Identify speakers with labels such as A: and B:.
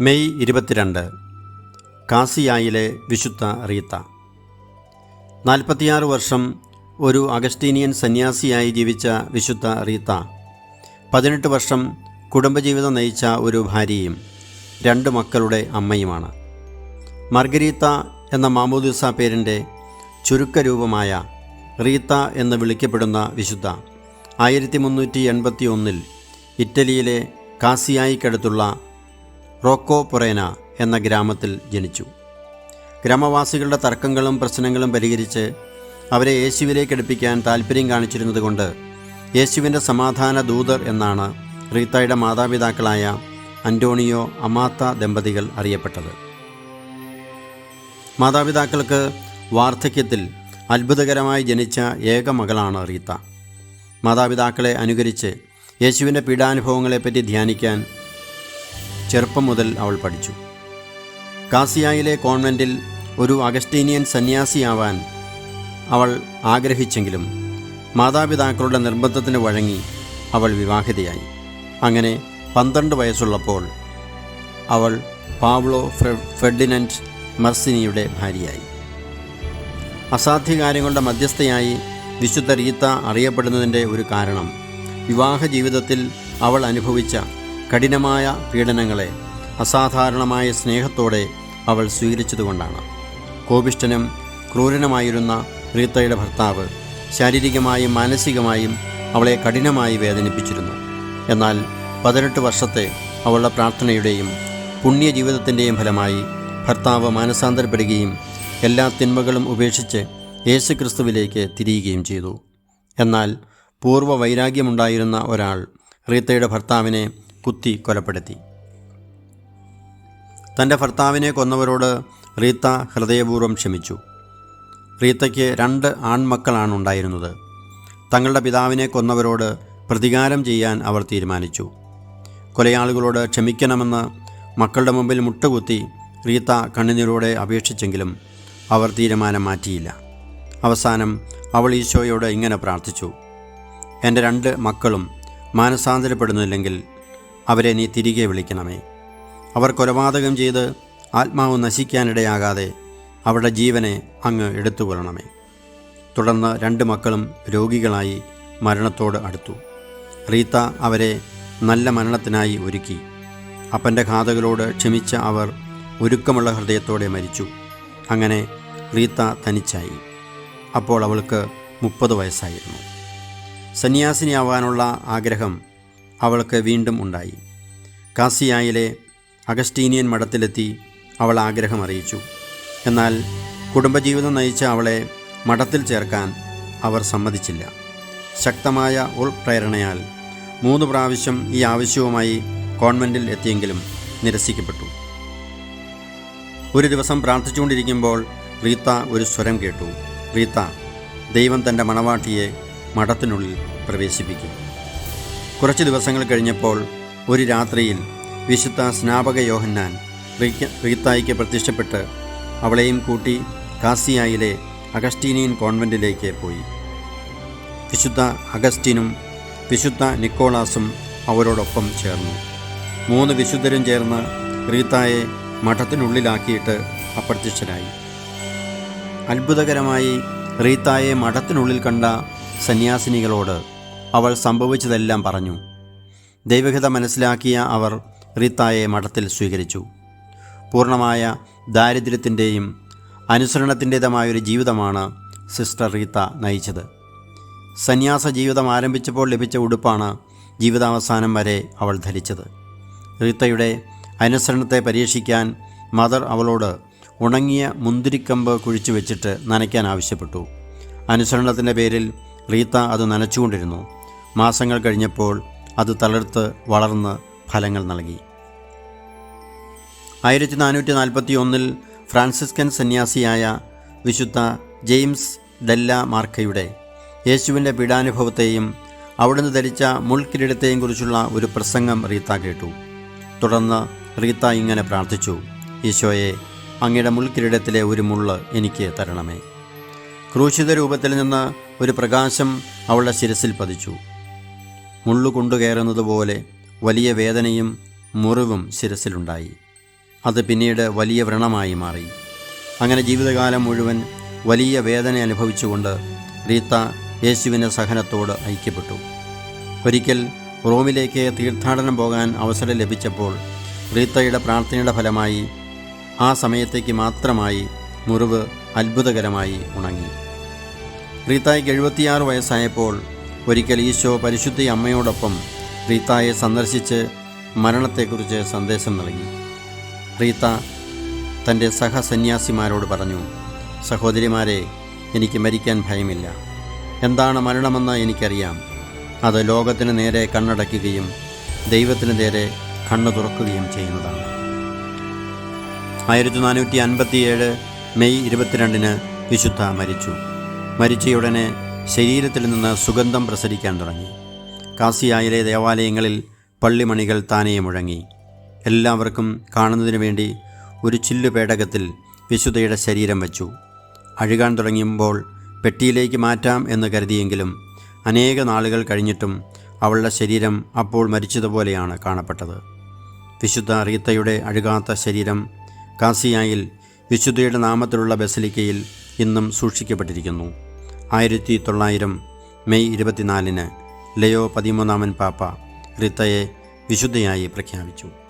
A: May ഇരുപത്തിരണ്ട് കാസിയായിലെ വിശുദ്ധ റീത്ത. നാൽപ്പത്തിയാറ് വർഷം ഒരു അഗസ്റ്റീനിയൻ സന്യാസിയായി ജീവിച്ച വിശുദ്ധ റീത്ത. പതിനെട്ട് വർഷം കുടുംബജീവിതം നയിച്ച ഒരു ഭാര്യയും രണ്ട് മക്കളുടെ അമ്മയുമാണ്. മർഗരീത്ത എന്ന മാമോദിസ പേരിന്റെ ചുരുക്കരൂപമായ റീത്ത എന്ന് വിളിക്കപ്പെടുന്ന വിശുദ്ധ ആയിരത്തി മുന്നൂറ്റി എൺപത്തി ഒന്നിൽ ഇറ്റലിയിലെ കാസിയായിക്കടുത്തുള്ള റോക്കോ പൊറേന എന്ന ഗ്രാമത്തിൽ ജനിച്ചു. ഗ്രാമവാസികളുടെ തർക്കങ്ങളും പ്രശ്നങ്ങളും പരിഹരിച്ച് അവരെ യേശുവിലേക്ക് അടുപ്പിക്കാൻ താല്പര്യം കാണിച്ചിരുന്നതുകൊണ്ട് യേശുവിന്റെ സമാധാന ദൂതർ എന്നാണ് റീത്തയുടെ മാതാപിതാക്കളായ അന്റോണിയോ അമാത്ത ദമ്പതികൾ അറിയപ്പെട്ടത്. മാതാപിതാക്കൾക്ക് വാർദ്ധക്യത്തിൽ അത്ഭുതകരമായി ജനിച്ച ഏക മകളാണ് റീത്ത. മാതാപിതാക്കളെ അനുകരിച്ച് യേശുവിന്റെ പീഡാനുഭവങ്ങളെപ്പറ്റി ധ്യാനിക്കാൻ ചെറുപ്പം മുതൽ അവൾ പഠിച്ചു. കാസിയായിലെ കോൺവെന്റിൽ ഒരു അഗസ്റ്റീനിയൻ സന്യാസിയാവാൻ അവൾ ആഗ്രഹിച്ചെങ്കിലും മാതാപിതാക്കളുടെ നിർബന്ധത്തിന് വഴങ്ങി അവൾ വിവാഹിതയായി. അങ്ങനെ പന്ത്രണ്ട് വയസ്സുള്ളപ്പോൾ അവൾ പാവ്ലോ ഫെർഡിനൻഡ് മർസിനിയുടെ ഭാര്യയായി. അസാധ്യകാര്യങ്ങളുടെ മധ്യസ്ഥയായി വിശുദ്ധ റീത്ത അറിയപ്പെടുന്നതിന്റെ ഒരു കാരണം വിവാഹ ജീവിതത്തിൽ അവൾ അനുഭവിച്ച കഠിനമായ പീഡനങ്ങളെ അസാധാരണമായ സ്നേഹത്തോടെ അവൾ സ്വീകരിച്ചതുകൊണ്ടാണ്. കോപിഷ്ഠനും ക്രൂരനുമായിരുന്ന റീത്തയുടെ ഭർത്താവ് ശാരീരികമായും മാനസികമായും അവളെ കഠിനമായി വേദനിപ്പിച്ചിരുന്നു. എന്നാൽ പതിനെട്ട് വർഷത്തെ അവളുടെ പ്രാർത്ഥനയുടെയും പുണ്യ ജീവിതത്തിന്റെയും ഫലമായി ഭർത്താവ് മാനസാന്തരപ്പെടുകയും എല്ലാ തിന്മകളും ഉപേക്ഷിച്ച് യേശുക്രിസ്തുവിലേക്ക് തിരിയുകയും ചെയ്തു. എന്നാൽ പൂർവ വൈരാഗ്യമുണ്ടായിരുന്ന ഒരാൾ റീത്തയുടെ ഭർത്താവിനെ കുത്തി കൊലപ്പെടുത്തി. തന്റെ ഭർത്താവിനെ കൊന്നവരോട് റീത്ത ഹൃദയപൂർവം ക്ഷമിച്ചു. റീത്തയ്ക്ക് രണ്ട് ആൺമക്കളാണ് ഉണ്ടായിരുന്നത് തങ്ങളുടെ പിതാവിനെ കൊന്നവരോട് പ്രതികാരം ചെയ്യാൻ അവർ തീരുമാനിച്ചു. കൊലയാളികളോട് ക്ഷമിക്കണമെന്ന് മക്കളുടെ മുമ്പിൽ മുട്ടുകുത്തി റീത്ത കണ്ണുനീരോടെ അപേക്ഷിച്ചെങ്കിലും അവർ തീരുമാനം മാറ്റിയില്ല. അവസാനം അവൾ ഈശോയോട് ഇങ്ങനെ പ്രാർത്ഥിച്ചു എന്റെ രണ്ട് മക്കളും മാനസാന്തരപ്പെടുന്നില്ലെങ്കിൽ അവരെ നീ തിരികെ വിളിക്കണമേ. അവർ കൊലപാതകം ചെയ്ത് ആത്മാവ് നശിക്കാനിടയാകാതെ അവരുടെ ജീവനെ അങ്ങ് എടുത്തുകൊള്ളണമേ. തുടർന്ന് രണ്ട് മക്കളും രോഗികളായി മരണത്തോട് അടുത്തു. റീത്ത അവരെ നല്ല മരണത്തിനായി ഒരുക്കി. അപ്പന്റെ ഘാതകളോട് ക്ഷമിച്ച അവർ ഒരുക്കമുള്ള ഹൃദയത്തോടെ മരിച്ചു. അങ്ങനെ റീത്ത തനിച്ചായി. അപ്പോൾ അവൾക്ക് മുപ്പത് വയസ്സായിരുന്നു. സന്യാസിനിയാവാനുള്ള ആഗ്രഹം അവൾക്ക് വീണ്ടും ഉണ്ടായി. കാസിയായിലെ അഗസ്റ്റീനിയൻ മഠത്തിലെത്തി അവൾ ആഗ്രഹം അറിയിച്ചു. എന്നാൽ കുടുംബജീവിതം നയിച്ച അവളെ മഠത്തിൽ ചേർക്കാൻ അവർ സമ്മതിച്ചില്ല. ശക്തമായ ഉൾപ്രേരണയാൽ മൂന്ന് പ്രാവശ്യം ഈ ആവശ്യവുമായി കോൺവെന്റിൽ എത്തിയെങ്കിലും നിരസിക്കപ്പെട്ടു. ഒരു ദിവസം പ്രാർത്ഥിച്ചുകൊണ്ടിരിക്കുമ്പോൾ റീത്ത ഒരു സ്വരം കേട്ടു. റീത്ത ദൈവം തന്റെ മണവാട്ടിയെ മഠത്തിനുള്ളിൽ പ്രവേശിപ്പിക്കും. കുറച്ച് ദിവസങ്ങൾ കഴിഞ്ഞപ്പോൾ ഒരു രാത്രിയിൽ വിശുദ്ധ സ്നാപക യോഹന്നാൻ റീക്ക റീത്തായിക്ക് പ്രത്യക്ഷപ്പെട്ട് അവളെയും കൂട്ടി കാസിയായിലെ അഗസ്റ്റീനിയൻ കോൺവെന്റിലേക്ക് പോയി. വിശുദ്ധ അഗസ്റ്റീനും വിശുദ്ധ നിക്കോളാസും അവരോടൊപ്പം ചേർന്നു. മൂന്ന് വിശുദ്ധരും ചേർന്ന് റീത്തായെ മഠത്തിനുള്ളിലാക്കിയിട്ട് അപ്രത്യക്ഷരായി അത്ഭുതകരമായി റീത്തായെ മഠത്തിനുള്ളിൽ കണ്ട സന്യാസിനികളോട് അവൾ സംഭവിച്ചതെല്ലാം പറഞ്ഞു. ദൈവഹിത മനസ്സിലാക്കിയ അവർ റീത്തായെ മഠത്തിൽ സ്വീകരിച്ചു. പൂർണമായ ദാരിദ്ര്യത്തിന്റെയും അനുസരണത്തിന്റേതുമായൊരു ജീവിതമാണ് സിസ്റ്റർ റീത്ത നയിച്ചത്. സന്യാസ ജീവിതം ആരംഭിച്ചപ്പോൾ ലഭിച്ച ഉടുപ്പാണ് ജീവിതാവസാനം വരെ അവൾ ധരിച്ചത്. റീത്തയുടെ അനുസരണത്തെ പരീക്ഷിക്കാൻ മദർ അവളോട് ഉണങ്ങിയ മുന്തിരിക്കമ്പ് കുഴിച്ചു വെച്ചിട്ട് നനയ്ക്കാൻ ആവശ്യപ്പെട്ടു. അനുസരണത്തിന്റെ പേരിൽ റീത്ത അത് നനച്ചുകൊണ്ടിരുന്നു. മാസങ്ങൾ കഴിഞ്ഞപ്പോൾ അത് തളിർത്ത് വളർന്ന് ഫലങ്ങൾ നൽകി. ആയിരത്തി നാനൂറ്റി നാൽപ്പത്തി ഒന്നിൽ ഫ്രാൻസിസ്കൻ സന്യാസിയായ വിശുദ്ധ ജെയിംസ് ഡെല്ല മാർക്കയുടെ യേശുവിന്റെ പീഡാനുഭവത്തെയും അവിടുന്ന് ധരിച്ച മുൾക്കിരീടത്തെയും കുറിച്ചുള്ള ഒരു പ്രസംഗം റീത്ത കേട്ടു. തുടർന്ന് റീത്ത ഇങ്ങനെ പ്രാർത്ഥിച്ചു ഈശോയെ അങ്ങയുടെ മുൾക്കിരീടത്തിലെ ഒരു മുള്ള് എനിക്ക് തരണമേ. ക്രൂശിത രൂപത്തിൽ നിന്ന് ഒരു പ്രകാശം അവളുടെ ശിരസിൽ പതിച്ചു. മുള്ളു കൊണ്ടുകയറുന്നത് പോലെ വലിയ വേദനയും മുറിവും ശിരസിലുണ്ടായി. അത് പിന്നീട് വലിയ വ്രണമായി മാറി. അങ്ങനെ ജീവിതകാലം മുഴുവൻ വലിയ വേദന അനുഭവിച്ചുകൊണ്ട് റീത്ത യേശുവിന്റെ സഹനത്തോട് ഐക്യപ്പെട്ടു. ഒരിക്കൽ റോമിലേക്ക് തീർത്ഥാടനം പോകാൻ അവസരം ലഭിച്ചപ്പോൾ റീത്തയുടെ പ്രാർത്ഥനയുടെ ഫലമായി ആ സമയത്തേക്ക് മാത്രമായി മുറിവ് അത്ഭുതകരമായി ഉണങ്ങി. റീത്തായ്ക്ക് എഴുപത്തിയാറ് വയസ്സായപ്പോൾ ഒരിക്കൽ ഈശോ പരിശുദ്ധി അമ്മയോടൊപ്പം റീത്തായെ സന്ദർശിച്ച് മരണത്തെക്കുറിച്ച് സന്ദേശം നൽകി. റീത്ത തന്റെ സഹസന്യാസിമാരോട് പറഞ്ഞു സഹോദരിമാരെ എനിക്ക് മരിക്കാൻ ഭയമില്ല. എന്താണ് മരണമെന്ന് എനിക്കറിയാം. അത് ലോകത്തിന് നേരെ കണ്ണടയ്ക്കുകയും ദൈവത്തിന് നേരെ കണ്ണു തുറക്കുകയും ചെയ്യുന്നതാണ്. ആയിരത്തി നാനൂറ്റി അൻപത്തിയേഴ് മെയ് ഇരുപത്തിരണ്ടിന് വിശുദ്ധ മരിച്ചു. മരിച്ചയുടനെ ശരീരത്തിൽ നിന്ന് സുഗന്ധം പ്രസരിക്കാൻ തുടങ്ങി. കാസിയായിലെ ദേവാലയങ്ങളിൽ പള്ളിമണികൾ താനേ മുഴങ്ങി. എല്ലാവർക്കും കാണുന്നതിനു വേണ്ടി ഒരു ചില്ലു പേടകത്തിൽ വിശുദ്ധയുടെ ശരീരം വച്ചു. അഴുകാൻ തുടങ്ങിയപ്പോൾ പെട്ടിയിലേക്ക് മാറ്റാം എന്ന് കരുതിയെങ്കിലും അനേക നാളുകൾ കഴിഞ്ഞിട്ടും അവളുടെ ശരീരം അപ്പോൾ മരിച്ചതുപോലെയാണ് കാണപ്പെട്ടത്. വിശുദ്ധ റീത്തയുടെ അഴുകാത്ത ശരീരം കാസിയായിൽ വിശുദ്ധയുടെ നാമത്തിലുള്ള ബസലിക്കയിൽ ഇന്നും സൂക്ഷിക്കപ്പെട്ടിരിക്കുന്നു. ആയിരത്തി തൊള്ളായിരം മെയ് ഇരുപത്തിനാലിന് ലയോ പതിമൂന്നാമൻ പാപ്പ റിത്തയെ വിശുദ്ധയായി പ്രഖ്യാപിച്ചു.